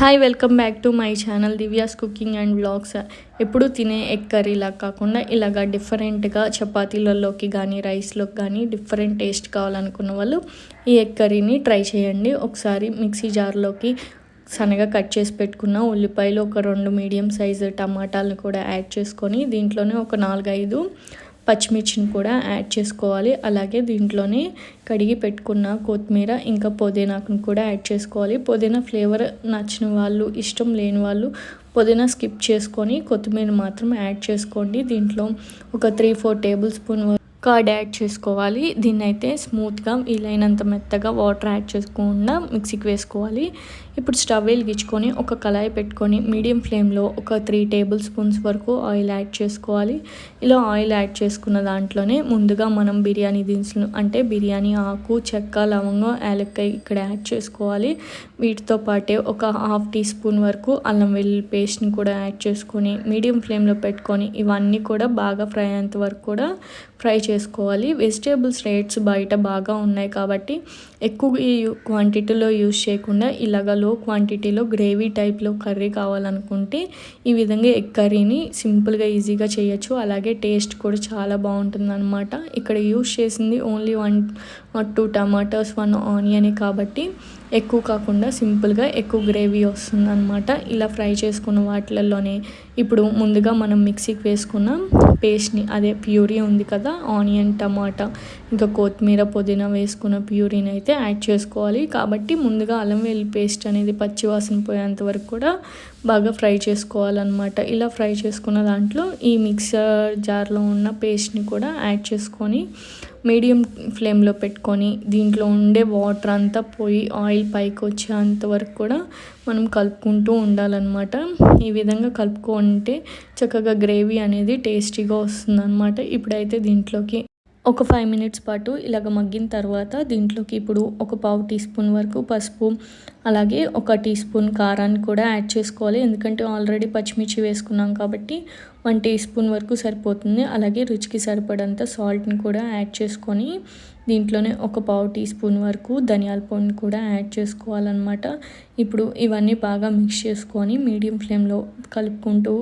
Hi welcome back to my channel Divya's cooking and blogs ఎప్పుడు తినే egg కర్రీలా కాకుండా ఇలాగా డిఫరెంట్గా చపాతీలలోకి కానీ రైస్లోకి కానీ డిఫరెంట్ టేస్ట్ కావాలనుకున్న వాళ్ళు ఈ ఎగ్ కర్రీని ట్రై చేయండి. ఒకసారి మిక్సీ జార్లోకి సన్నగా కట్ చేసి పెట్టుకున్న ఉల్లిపాయలు ఒక రెండు మీడియం సైజు టమాటాలను కూడా యాడ్ చేసుకొని దీంట్లోనే ఒక నాలుగైదు పచ్చిమిర్చిని కూడా యాడ్ చేసుకోవాలి. అలాగే దీంట్లోనే కడిగి పెట్టుకున్న కొత్తిమీర ఇంకా పుదీనాకును కూడా యాడ్ చేసుకోవాలి. పుదీనా ఫ్లేవర్ నచ్చిన వాళ్ళు ఇష్టం లేని వాళ్ళు పుదీనా స్కిప్ చేసుకొని కొత్తిమీర మాత్రం యాడ్ చేసుకోండి. దీంట్లో ఒక three four tablespoon curd add చేసుకోవాలి. దీన్ని అయితే స్మూత్గా వీలైనంత మెత్తగా వాటర్ యాడ్ చేసుకోకుండా మిక్సీకి వేసుకోవాలి. ఇప్పుడు స్టవ్ వెలిగించుకొని ఒక కళాయి పెట్టుకొని మీడియం ఫ్లేమ్లో ఒక త్రీ టేబుల్ స్పూన్స్ వరకు ఆయిల్ యాడ్ చేసుకోవాలి. ఇలా ఆయిల్ యాడ్ చేసుకున్న దాంట్లోనే ముందుగా మనం బిర్యానీ దినుసులు అంటే బిర్యానీ ఆకు చెక్క లవంగం యాలక్కాయ ఇక్కడ యాడ్ చేసుకోవాలి. వీటితో పాటే ఒక హాఫ్ టీ స్పూన్ వరకు అల్లం వెల్లుల్లి పేస్ట్ని కూడా యాడ్ చేసుకొని మీడియం ఫ్లేమ్లో పెట్టుకొని ఇవన్నీ కూడా బాగా ఫ్రై అయ్యేంత వరకు కూడా ఫ్రై చేసుకోవాలి. వెజిటేబుల్స్ రేట్స్ బయట బాగా ఉన్నాయి కాబట్టి ఎక్కువ క్వాంటిటీలో యూజ్ చేయకుండా ఇలాగ లో క్వాంటిటీలో గ్రేవీ టైప్లో కర్రీ కావాలనుకుంటే ఈ విధంగా ఎగ్ కర్రీని సింపుల్గా ఈజీగా చేయొచ్చు. అలాగే టేస్ట్ కూడా చాలా బాగుంటుంది అనమాట ఇక్కడ యూజ్ చేసింది only one two tomatoes one ఆనియనే కాబట్టి ఎక్కువ కాకుండా సింపుల్గా ఎక్కువ గ్రేవీ వస్తుందన్నమాట. ఇలా ఫ్రై చేసుకున్న వాటిలలోనే ఇప్పుడు ముందుగా మనం మిక్సీకి వేసుకున్న పేస్ట్ని అదే ప్యూరీ ఉంది కదా ఆనియన్ టమాటా ఇంకా కొత్తిమీర పుదీనా వేసుకున్న ప్యూరీని అయితే యాడ్ చేసుకోవాలి. కాబట్టి ముందుగా అల్లం వెల్లి పేస్ట్ అనేది పచ్చివాసన పోయేంత వరకు కూడా బాగా ఫ్రై చేసుకోవాలన్నమాట. ఇలా ఫ్రై చేసుకున్న దాంట్లో ఈ మిక్సర్ జార్లో ఉన్న పేస్ట్ని కూడా యాడ్ చేసుకొని మీడియం ఫ్లేమ్లో పెట్టుకొని దీంట్లో ఉండే వాటర్ అంతా పోయి ఆయిల్ పైకి వచ్చేంత వరకు కూడా మనం కలుపుకుంటూ ఉండాలన్నమాట. ఈ విధంగా కలుపుకుంటే చక్కగా గ్రేవీ అనేది టేస్టీగా వస్తుందన్నమాట. ఇప్పుడైతే దీంట్లోకి ఒక ఫైవ్ మినిట్స్ పాటు ఇలాగ మగ్గిన తర్వాత దీంట్లోకి ఇప్పుడు ఒక పావు టీ స్పూన్ వరకు పసుపు అలాగే ఒక టీ స్పూన్ కారాన్ని కూడా యాడ్ చేసుకోవాలి. ఎందుకంటే ఆల్రెడీ పచ్చిమిర్చి వేసుకున్నాం కాబట్టి వన్ టీ స్పూన్ వరకు సరిపోతుంది. అలాగే రుచికి సరిపడంత సాల్ట్ని కూడా యాడ్ చేసుకొని దీంట్లోనే ఒక పావు టీ స్పూన్ వరకు ధనియాల పొడిని కూడా యాడ్ చేసుకోవాలన్నమాట. ఇప్పుడు ఇవన్నీ బాగా మిక్స్ చేసుకొని మీడియం ఫ్లేమ్లో కలుపుకుంటూ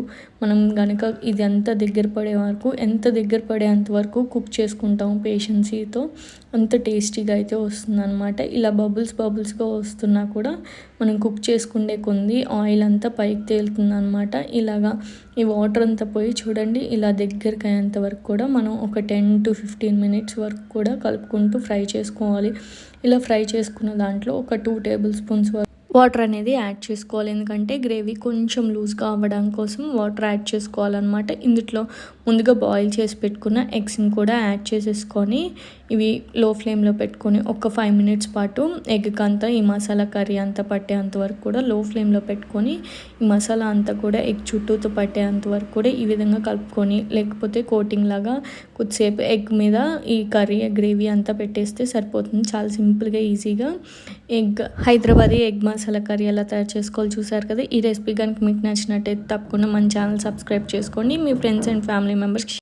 మనం కనుక ఇది అంత దగ్గర పడే వరకు ఎంత దగ్గర పడేంత వరకు కుక్ చేసుకుంటాం పేషెన్సీతో అంత టేస్టీగా అయితే వస్తుందన్నమాట. ఇలా బబుల్స్ బబుల్స్గా వస్తున్నా కూడా కూడా మనం కుక్ చేసుకుండే కొంది ఆయిల్ అంతా పైకి తేలుతుంది అనమాట ఇలాగా ఈ వాటర్ అంతా పోయి చూడండి ఇలా దగ్గరికి అయ్యేంత వరకు కూడా మనం ఒక టెన్ టు ఫిఫ్టీన్ మినిట్స్ వరకు కూడా కలుపుకుంటూ ఫ్రై చేసుకోవాలి. ఇలా ఫ్రై చేసుకున్న దాంట్లో ఒక టూ టేబుల్ స్పూన్స్ వరకు వాటర్ అనేది యాడ్ చేసుకోవాలి. ఎందుకంటే గ్రేవీ కొంచెం లూజ్గా అవ్వడం కోసం వాటర్ యాడ్ చేసుకోవాలన్నమాట. ఇందులో ముందుగా బాయిల్ చేసి పెట్టుకున్న ఎగ్స్ని కూడా యాడ్ చేసేసుకొని ఇవి లో ఫ్లేమ్లో పెట్టుకొని ఒక ఫైవ్ మినిట్స్ పాటు ఎగ్కి అంతా ఈ మసాలా కర్రీ అంతా పట్టేంత వరకు కూడా లో ఫ్లేమ్లో పెట్టుకొని ఈ మసాలా అంతా కూడా ఎగ్ చుట్టూతో పట్టేంత వరకు కూడా ఈ విధంగా కలుపుకొని లేకపోతే కోటింగ్ లాగా కొద్దిసేపు ఎగ్ మీద ఈ కర్రీ గ్రేవీ అంతా పెట్టేస్తే సరిపోతుంది. చాలా సింపుల్గా ఈజీగా egg Hyderabadi egg masala curry ఎలా తయారు చేసుకోవాలి చూసారు కదా? ఈ రెసిపీ కనుక మీకు నచ్చినట్టయితే తప్పకుండా మన ఛానల్ సబ్స్క్రైబ్ చేసుకోండి. మీ ఫ్రెండ్స్ అండ్ ఫ్యామిలీ మెంబర్స్కి